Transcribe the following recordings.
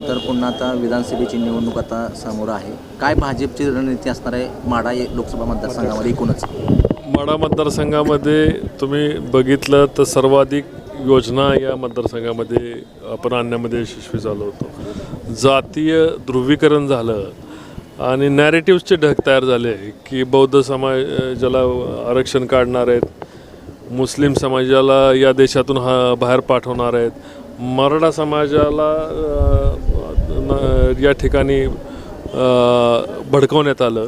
तर पुन्हा आता विधानसभेची निवडणूक आता समोर आहे. काय भाजपची रणनीती असणार आहे? माडा ये- लोकसभा मतदारसंघामध्ये एकूणच. माडा मतदारसंघामध्ये तुम्ही बघितलं तर सर्वाधिक योजना या मतदारसंघामध्ये आपण आणण्यामध्ये यशस्वी झालो होतो. जातीय ध्रुवीकरण झालं आणि नॅरेटिव्सचे ढग तयार झाले की बौद्ध समाजाला आरक्षण काढणार आहेत मुस्लिम समाजाला या देशातून हा बाहेर पाठवणार आहेत मराठा समाजाला या ठिकाणी भडकवण्यात आलं.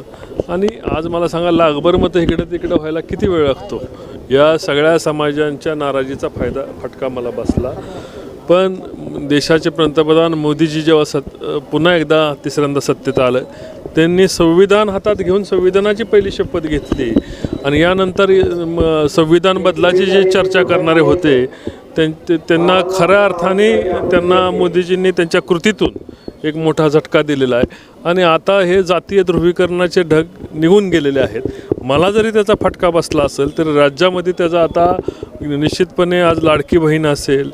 आणि आज मला सांगा लागभर इकडं इकडे तिकडे व्हायला किती वेळ लागतो? या सगळ्या समाजांच्या नाराजीचा फायदा फटका मला बसला. पण देशाचे पंतप्रधान मोदीजी जेव्हा सत पुन्हा एकदा तिसऱ्यांदा सत्तेत आलं त्यांनी संविधान हातात घेऊन संविधानाची पहिली शपथ घेतली. आणि यानंतर म, संविधान बदलाची जी चर्चा करणारे होते त्यां- ते- त्यांना खऱ्या अर्थाने त्यांना मोदीजींनी त्यांच्या कृतीतून एक मोठा झटका दिलेला आहे. आणि आता हे जातीय ध्रुवीकरणाचे ढग निघून गेलेले आहेत. मला जरी त्याचा फटका बसला असेल तर राज्यामध्ये त्याचा आता निश्चितपणे आज लाडकी बहीण असेल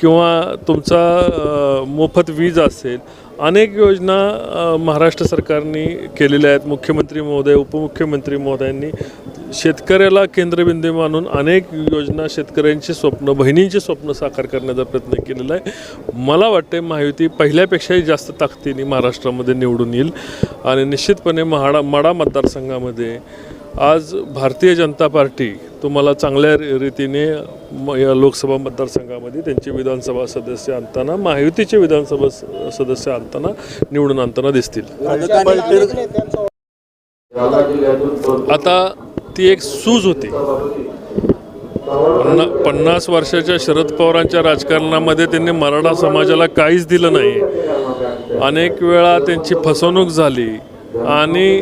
किंवा तुमचा मोफत वीज असेल अनेक योजना महाराष्ट्र सरकारने केलेल्या आहेत. मुख्यमंत्री महोदय उपमुख्यमंत्री महोदयांनी शेतकऱ्याला केंद्रबिंदू मानून अनेक योजना शेतकऱ्यांची स्वप्न बहिणींची स्वप्न साकार करण्याचा प्रयत्न केलेला आहे. मला वाटते महायुती पहिल्यापेक्षाही जास्त ताकदीने महाराष्ट्रामध्ये निवडून येईल. आणि निश्चितपणे महाडा माडा मतदारसंघामध्ये आज भारतीय जनता पार्टी तुम्हाला चांगल्या री- रीतीने म- या लोकसभा मतदारसंघामध्ये त्यांचे विधानसभा सदस्य आणताना महायुतीचे विधानसभा स- सदस्य आणताना निवडून आणताना दिसतील. आता ती एक सूज होती. पन्ना पन्नास वर्षाच्या शरद पवारांच्या राजकारणामध्ये त्यांनी मराठा समाजाला काहीच दिलं नाही. अनेक वेळा त्यांची फसवणूक झाली आणि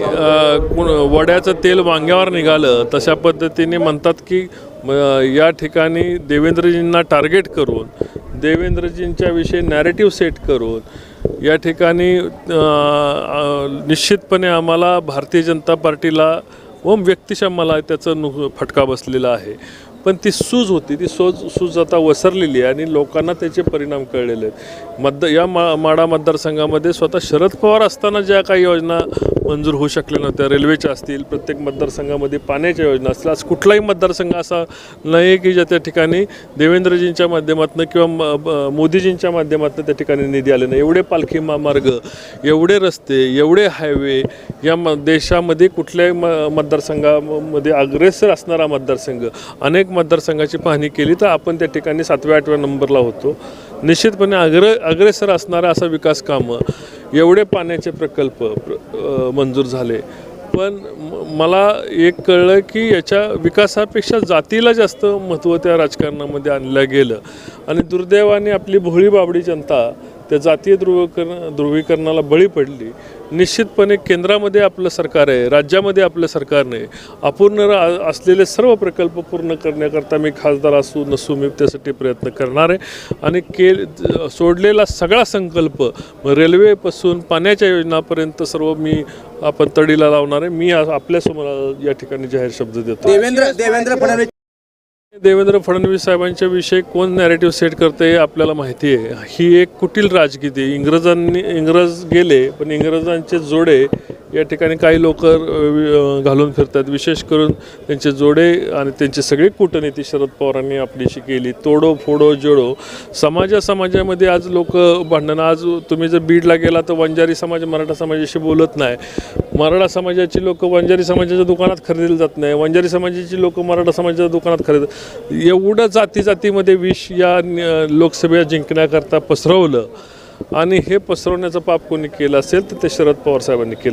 वड्याचं तेल वांग्यावर निघालं तशा पद्धतीने म्हणतात की या ठिकाणी देवेंद्रजींना टार्गेट करून देवेंद्रजींच्या विषयी नॅरेटिव्ह सेट करून या ठिकाणी निश्चितपणे आम्हाला भारतीय जनता पार्टीला व व्यक्तिशः मला त्याचं नु फटका बसलेला आहे. पण ती सूज होती ती सूज सूज आता वसरलेली आहे आणि लोकांना त्याचे परिणाम कळलेले आहेत. मत या मा माडा मतदारसंघामध्ये स्वतः शरद पवार असताना ज्या काही योजना मंजूर होऊ शकल्या नव्हत्या रेल्वेच्या असतील प्रत्येक मतदारसंघामध्ये पाण्याच्या योजना असतील आज कुठलाही मतदारसंघ असा नाही की ज्या त्या ठिकाणी देवेंद्रजींच्या माध्यमातून किंवा म- ब- मोदीजींच्या माध्यमातून त्या ठिकाणी निधी आले नाही. एवढे पालखी महामार्ग एवढे रस्ते एवढे हायवे या म देशामध्ये कुठल्याही म मतदारसंघामध्ये अग्रेसर असणारा मतदारसंघ अनेक मतदारसंघाची पाहणी केली तर आपण त्या ठिकाणी सातव्या आठव्या नंबरला होतो. निश्चितपणे अग्र अग्रेसर असणारा असा विकास कामं एवढे पाण्याचे प्रकल्प मंजूर झाले. पण म- मला एक कळलं की याच्या विकासापेक्षा जातीला जास्त महत्त्व त्या राजकारणामध्ये आणलं गेलं. आणि दुर्दैवाने आपली भोळी बाबडी जनता त्या जातीय ध्रुवीकरण ध्रुवीकरणाला बळी पडली. निश्चितपणे केंद्रामध्ये आपलं सरकार आहे राज्यामध्ये आपलं सरकारने अपूर्ण रा- असलेले सर्व प्रकल्प पूर्ण करण्याकरता मी खासदार असू नसू मी त्यासाठी प्रयत्न करणार आहे. आणि के सोडलेला सगळा संकल्प रेल्वेपासून पाण्याच्या योजनापर्यंत सर्व मी आपण तडीला लावणार आहे. मी आपल्यासमोर या ठिकाणी जाहीर शब्द देतो. देवेंद्र देवेंद्र फडणवीस देवेंद्र फडणवीस साहेबांच्या विषयी कोण नॅरेटिव्ह सेट करते आपल्याला माहिती आहे ही एक कुटील राजकीय आहे. इंग्रजांनी इंग्रज गेले पण इंग्रजांचे जोडे या ठिकाणी काही लोक घालून फिरतात. विशेष करून त्यांचे जोडे आणि त्यांची सगळी कूटनीती शरद पवारांनी आपलीशी केली. तोडो फोडो जोडो. समाजा समाजामध्ये आज लोक भांडणं. आज तुम्ही जर बीडला गेला तर वंजारी समाज मराठा समाजाशी बोलत नाही. मराठा समाजाची लोक वंजारी समाजाच्या दुकानात खरेदीला जात नाही. वंजारी समाजाची लोक मराठा समाजाच्या दुकानात खरेदी एवढं जाती जातीमध्ये विष या लोकसभा जिंकण्याकरता पसरवलं. आणि हे पसरवण्याचं पाप कोणी केलं असेल तर ते शरद पवार साहेबांनी केलं.